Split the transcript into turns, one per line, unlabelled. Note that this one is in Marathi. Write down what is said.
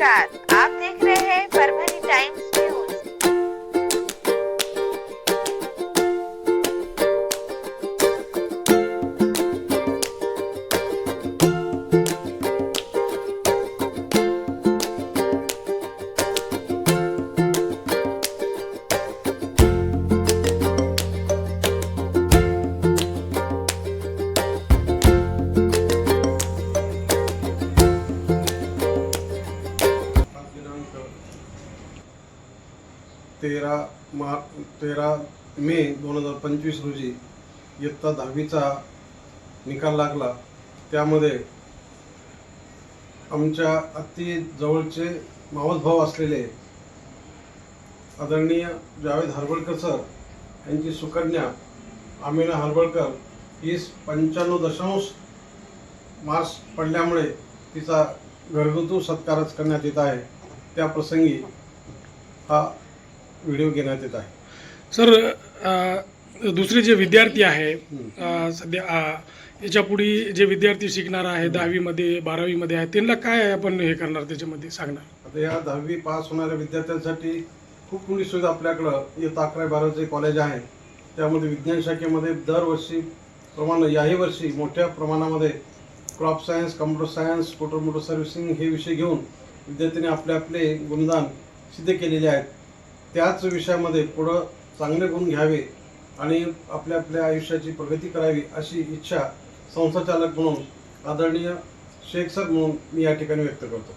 দরকার तेरा मा तेरा मे दोन हजार पंचवीस रोजी इयत्ता दहावीचा निकाल लागला. त्यामध्ये आमच्या अति जवळचे मावस भाऊ असलेले आदरणीय जावेद हरबळकर सर यांची सुकन्या आमिना हरबळकर ही पंच्याण्णव दशांश मार्क्स पडल्यामुळे तिचा घरगुतू सत्कारच करण्यात येत आहे. त्या प्रसंगी हा व्हिडिओ घेण्यात येत आहे.
सर अ, दुसरे जे विद्यार्थी आहे अ, सध्या अ, याच्यापुढे जे विद्यार्थी शिकणार आहे दहावीमध्ये बारावीमध्ये आहे त्यांना काय आपण हे करणार त्याच्यामध्ये सांगणार?
आता या दहावी पास होणाऱ्या विद्यार्थ्यांसाठी खूप मोठी सुविधा आपल्याकडं इयत्ता अकरा बाराचे कॉलेज आहे. त्यामध्ये विज्ञान शाखेमध्ये दरवर्षी प्रमाणे याही वर्षी मोठ्या प्रमाणामध्ये crop science computer science motor motor servicing हे विषय घेऊन विद्यार्थ्यांनी आपले आपले गुणगान सिद्ध केलेले आहेत. त्याच विषयामध्ये पुढं चांगले गुण घ्यावे आणि आपल्या आपल्या आयुष्याची प्रगती करावी अशी इच्छा संस्थाचालक म्हणून आदरणीय शेख सर म्हणून मी या ठिकाणी व्यक्त करतो.